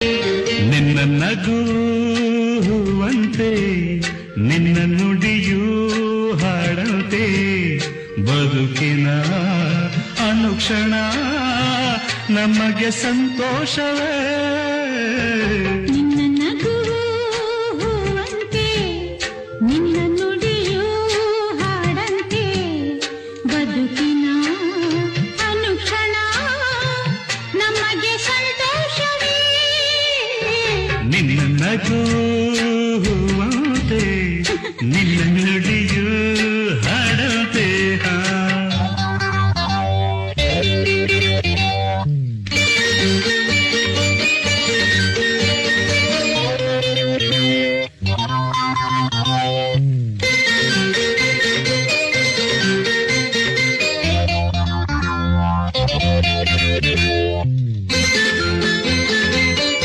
ನಿನ್ನ ನಗುವಂತೆ, ನಿನ್ನ ನುಡಿಯೂ ಹಾಡಂತೆ, ಬದುಕಿನ ಅನುಕ್ಷಣ ನಮಗೆ ಸಂತೋಷವೇ. ನಿನ್ನ ಹಾಡಂತೆ, ಬದುಕಿನ ಅನುಕ್ಷಣ ನಮಗೆ ಸಂತೋಷವೇ ಹೋಗುವಂತೆ ನಿನ್ನ ನುಡಿಯು ಹಾಡಂತೆ